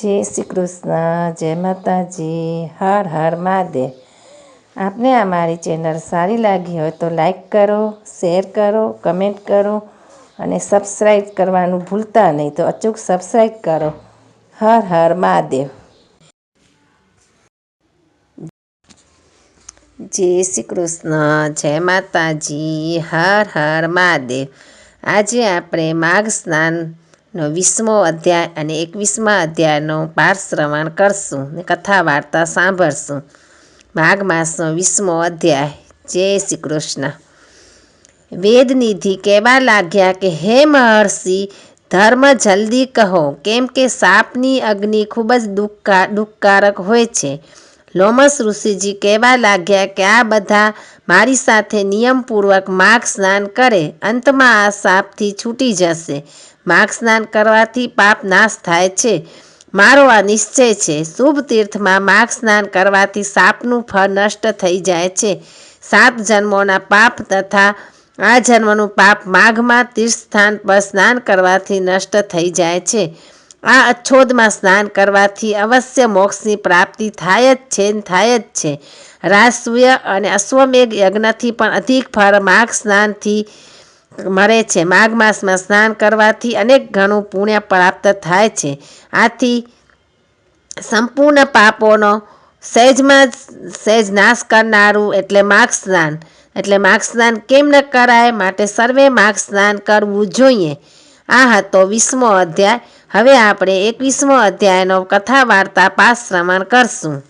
જય શ્રી કૃષ્ણ, જય માતાજી, હર હર મહાદેવ. આપને અમારી ચેનલ સારી લાગી હોય તો લાઈક કરો, શેર કરો, કમેન્ટ કરો અને સબસ્ક્રાઈબ કરવાનું ભૂલતા નહીં તો અચૂક સબસ્ક્રાઈબ કરો. હર હર મહાદેવ. જય શ્રી કૃષ્ણ, જય માતાજી, હર હર મહાદેવ. આજે આપણે માઘ સ્નાનનો વીસમો અધ્યાય અને એકવીસમા અધ્યાયનો પાઠ શ્રવણ કરશું ને કથા વાર્તા સાંભળશું. માઘ માસનો વીસમો અધ્યાય. જય શ્રી કૃષ્ણ. વેદનિધિ કહેવા લાગ્યા કે, હે મહર્ષિ, ધર્મ જલ્દી કહો, કેમ કે સાપની અગ્નિ ખૂબ જ દુઃખકા દુઃખકારક હોય છે લોમસ ઋષિજી કહેવા લાગ્યા કે, આ બધા મારી સાથે નિયમપૂર્વક માર્ગ સ્નાન કરે, અંતમાં આ સાપથી છૂટી જશે. માઘ સ્નાન કરવાથી પાપ નાશ થાય છે. મારો આ નિશ્ચય છે. શુભ તીર્થમાં માઘ સ્નાન કરવાથી સાપનું ફળ નષ્ટ થઈ જાય છે. સાત જન્મોના પાપ તથા આ જન્મનું પાપ માઘમાં તીર્થસ્થાન પર સ્નાન કરવાથી નષ્ટ થઈ જાય છે. આ અચ્છોદમાં સ્નાન કરવાથી અવશ્ય મોક્ષની પ્રાપ્તિ થાય જ છે ને થાય જ છે. રાજસૂય અને અશ્વમેઘ યજ્ઞથી પણ અધિક ફળ માઘ સ્નાનથી મળે છે. માઘ માસમાં સ્નાન કરવાથી અનેક ઘણું પુણ્ય પ્રાપ્ત થાય છે. આથી સંપૂર્ણ પાપોનો સહેજમાં સહેજ નાશ કરનારું એટલે માઘ સ્નાન. એટલે માઘ સ્નાન કેમ ન કરાય? માટે સર્વે માઘ સ્નાન કરવું જોઈએ. આ હતો વીસમો અધ્યાય. હવે આપણે એકવીસમો અધ્યાયનો કથા વાર્તા પાસ શ્રવણ કરશું.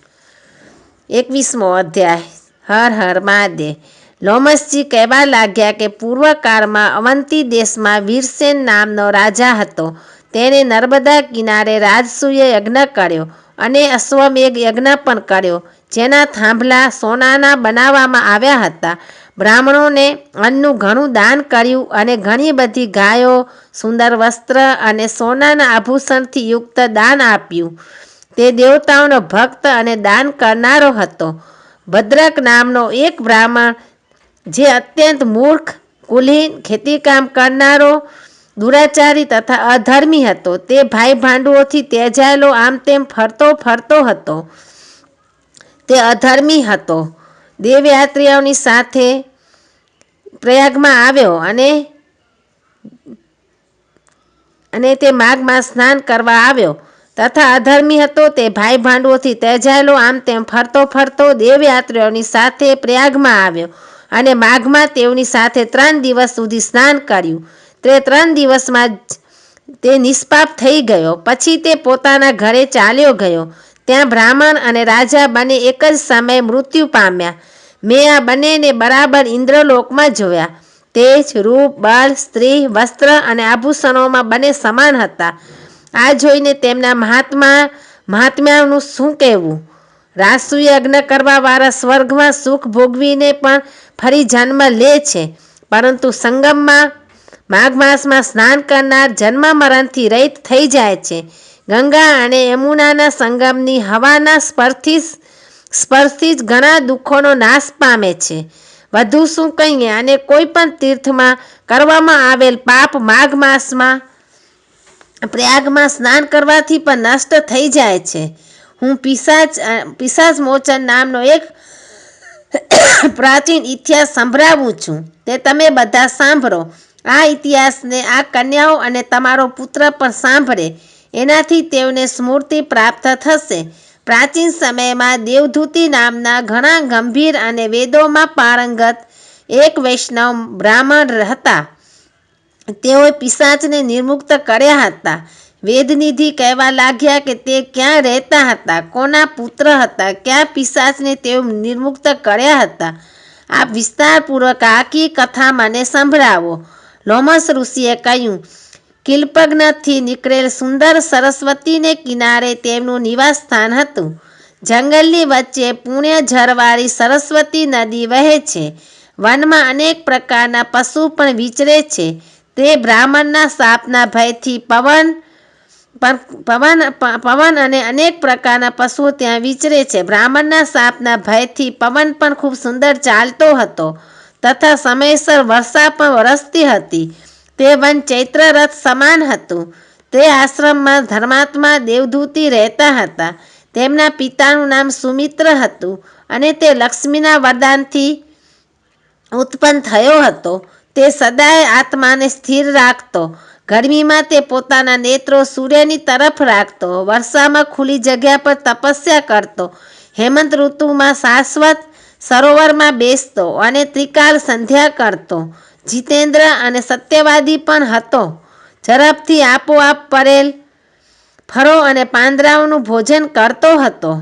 એકવીસમો અધ્યાય. હર હર મહાદેવ. લોમસજી કહેવા લાગ્યા કે પૂર્વકાળમાં અવંતી દેશમાં વીરસેન નામનો રાજા હતો. તેણે નર્મદા કિનારે રાજસૂય યજ્ઞ કર્યો અને અશ્વમેઘ યજ્ઞ પણ કર્યો, જેના થાંભલા સોનાના બનાવવામાં આવ્યા હતા. બ્રાહ્મણોને અન્નનું ઘણું દાન કર્યું અને ઘણી બધી ગાયો, સુંદર વસ્ત્ર અને સોનાના આભૂષણથી યુક્ત દાન આપ્યું. તે દેવતાઓનો ભક્ત અને દાન કરનારો હતો. ભદ્રક નામનો એક બ્રાહ્મણ જે અત્યંત મૂર્ખ, કુલીન, ખેતીકામ કરનારો, દુરાચારી તથા અધર્મી હતો. તે ભાઈ ભાંડુઓથી તેજાયેલો આમ તેમ ફરતો ફરતો હતો. તે અધર્મી હતો. દેવયાત્રીઓની સાથે પ્રયાગમાં આવ્યો અને અને તે માઘમાં સ્નાન કરવા આવ્યો. તથા અધર્મી હતો. તે ભાઈ ભાંડુઓથી તેજાયેલો આમ તેમ ફરતો ફરતો દેવયાત્રીઓની સાથે પ્રયાગમાં આવ્યો. અને માઘમાં તેઓની સાથે ત્રણ દિવસ સુધી સ્નાન કર્યું. તે ત્રણ દિવસમાં તે નિષ્પાપ થઈ ગયો. પછી તે પોતાના ઘરે ચાલ્યો ગયો. ત્યાં બ્રાહ્મણ અને રાજા બંને એક જ સમયે મૃત્યુ પામ્યા. મેં આ બંનેને બરાબર ઇન્દ્રલોકમાં જોયા. તેજ રૂપ, બળ, સ્ત્રી, વસ્ત્ર અને આભૂષણોમાં બંને સમાન હતા. આ જોઈને તેમના મહાત્મા મહાત્માનું શું કહેવું? રાસુ યજ્ઞ કરવાવાળા સ્વર્ગમાં સુખ ભોગવીને પણ ફરી જન્મ લે છે. પરંતુ સંગમમાં, માઘ માસમાં સ્નાન કરનાર જન્મ મરણથી રહિત થઈ જાય છે. ગંગા અને યમુનાના સંગમની હવાના સ્પર્શથી સ્પર્શથી જ ઘણા દુઃખોનો નાશ પામે છે. વધુ શું કહીએ? અને કોઈ પણ તીર્થમાં કરવામાં આવેલ પાપ માઘ માસમાં, પ્રયાગમાં સ્નાન કરવાથી પણ નષ્ટ થઈ જાય છે. હું પિશાચ પિશાચ મોચન નામનો એક પ્રાચીન ઇતિહાસ સંભળાવું છું. તે તમે બધા સાંભળો. આ ઇતિહાસને, આ કન્યાઓ અને તમારો પુત્ર પણ સાંભળે. એનાથી તેઓને સ્મૃતિ પ્રાપ્ત થશે. પ્રાચીન સમયમાં દેવધૂતિ નામના ઘણા ગંભીર અને વેદોમાં પારંગત એક વૈષ્ણવ બ્રાહ્મણ હતા. તેઓએ પિશાચને નિર્મુક્ત કર્યા હતા. વેદનિધિ કહેવા લાગ્યા કે તે ક્યાં રહેતા હતા, કોના પુત્ર હતા, ક્યાં પિશાચને તેઓ નિર્મુક્ત કર્યા હતા? આ વિસ્તારપૂર્વક આખી કથા મને સંભળાવો. લોમસ ઋષિએ કહ્યું કિલ્પગ્નથી નીકળેલ સુંદર સરસ્વતીને કિનારે તેમનું નિવાસ સ્થાન હતું. જંગલની વચ્ચે પુણ્ય ઝરવાળી સરસ્વતી નદી વહે છે. વનમાં અનેક પ્રકારના પશુ પણ વિચરે છે. તે બ્રાહ્મણના સાપના ભયથી પવન પવન પવન અને અનેક પ્રકારના પશુઓ ત્યાં વિચરે છે. બ્રાહ્મણના સાપના ભયથી પવન પણ ખૂબ સુંદર ચાલતો હતો તથા સમયસર વર્ષા પણ વરસતી હતી. તે વન ચૈત્ર રથ સમાન હતું. તે આશ્રમમાં ધર્માત્મા દેવદૂતી રહેતા હતા. તેમના પિતાનું નામ સુમિત્ર હતું અને તે લક્ષ્મીના વરદાનથી ઉત્પન્ન થયો હતો. તે સદાય આત્માને સ્થિર રાખતો ગરમીમાં તે પોતાના નેત્રો સૂર્યની તરફ રાખતો, વર્ષામાં ખુલ્લી જગ્યા પર તપસ્યા કરતો, હેમંત ઋતુમાં શાશ્વત સરોવરમાં બેસતો અને ત્રિકાલ સંધ્યા કરતો. જીતેન્દ્ર અને સત્યવાદી પણ હતો. ઝડપથી આપોઆપ પરેલ ફળો અને પાંદરાઓનું ભોજન કરતો હતો.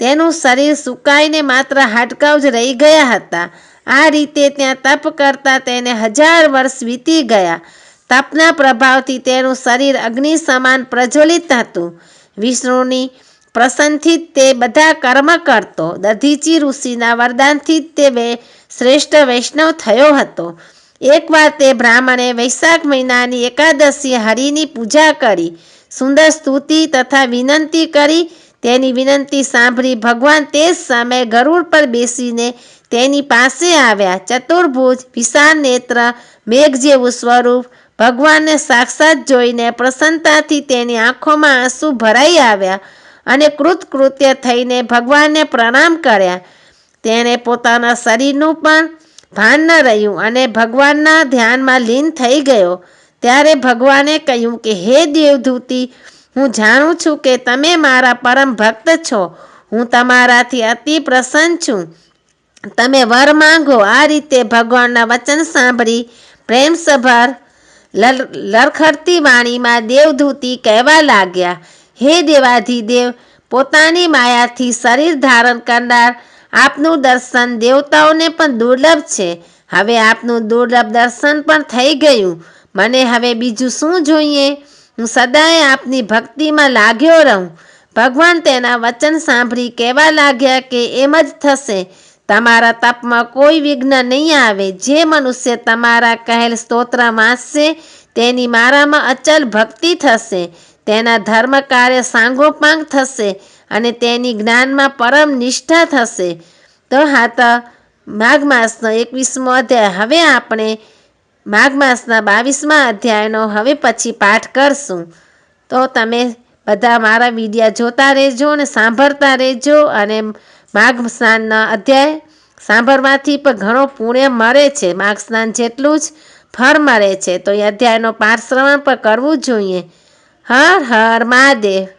તેનું શરીર સુકાઈને માત્ર હાડકાઉ જ રહી ગયા હતા. આ રીતે ત્યાં તપ કરતા તેને હજાર વર્ષ વીતી ગયા. તપના પ્રભાવથી તેનું શરીર અગ્નિ સમાન પ્રજ્વલિત હતું. વિષ્ણુની પ્રસન્નથી તે બધા કર્મ કરતો. દધીચી ઋષિના વરદાનથી તે શ્રેષ્ઠ વૈષ્ણવ થયો હતો. એકવાર તે બ્રાહ્મણે વૈશાખ મહિનાની એકાદશી હરિની પૂજા કરી, સુંદર સ્તુતિ તથા વિનંતી કરી, તેની વિનંતી સાંભળી ભગવાન તે જ સમયે ગરુડ પર બેસીને તેની પાસે આવ્યા. ચતુર્ભુજ, વિશાળ નેત્ર, મેઘ જેવું સ્વરૂપ ભગવાનને સાક્ષાત જોઈને પ્રસન્નતાથી તેની આંખોમાં આંસુ ભરાઈ આવ્યા અને કૃતકૃત્ય થઈને ભગવાનને પ્રણામ કર્યા. તેણે પોતાના શરીરનું પણ ભાન ન રહ્યું અને ભગવાનના ધ્યાનમાં લીન થઈ ગયો. ત્યારે ભગવાને કહ્યું કે, હે દેવધૂતિ હું જાણું છું કે તમે મારા પરમ ભક્ત છો. હું તમારાથી અતિ પ્રસન્ન છું. તમે વર માંગો. આ રીતે ભગવાનના વચન સાંભળી પ્રેમસભર લર લરખડતી વાણીમાં દેવધૂતિ કહેવા લાગ્યા. હે દેવાધિદેવ, પોતાની માયાથી શરીર ધારણ કરનાર આપનું દર્શન દેવતાઓને પણ દુર્લભ છે. હવે આપનું દુર્લભ દર્શન પણ થઈ ગયું. મને હવે બીજું શું જોઈએ? હું સદાય આપની ભક્તિમાં લાગ્યો રહું. ભગવાન તેના વચન સાંભળી કહેવા લાગ્યા કે એમ જ થશે. તમારા તપમાં કોઈ વિઘ્ન નહીં આવે. જે મનુષ્ય તમારા કહેલ સ્તોત્ર વાંચશે તેની મારામાં અચલ ભક્તિ થશે. તેના ધર્મ કાર્ય સાંગોપાંગ થશે અને તેની જ્ઞાનમાં પરમ નિષ્ઠા થશે. તો હા, તો માઘ માસનો એકવીસમો અધ્યાય. હવે આપણે માઘ માસના બાવીસમા અધ્યાયનો હવે પછી પાઠ કરશું. તો તમે બધા મારા વિડીયા જોતા રહેજો અને સાંભળતા રહેજો અને માઘ સ્નાનના અધ્યાય સાંભળવાથી પણ ઘણો પુણ્ય મળે છે. માઘ સ્નાન જેટલું જ ફળ મળે છે. તો એ અધ્યાયનો પાઠ શ્રવણ પણ કરવું જોઈએ. હર હર મહાદેવ.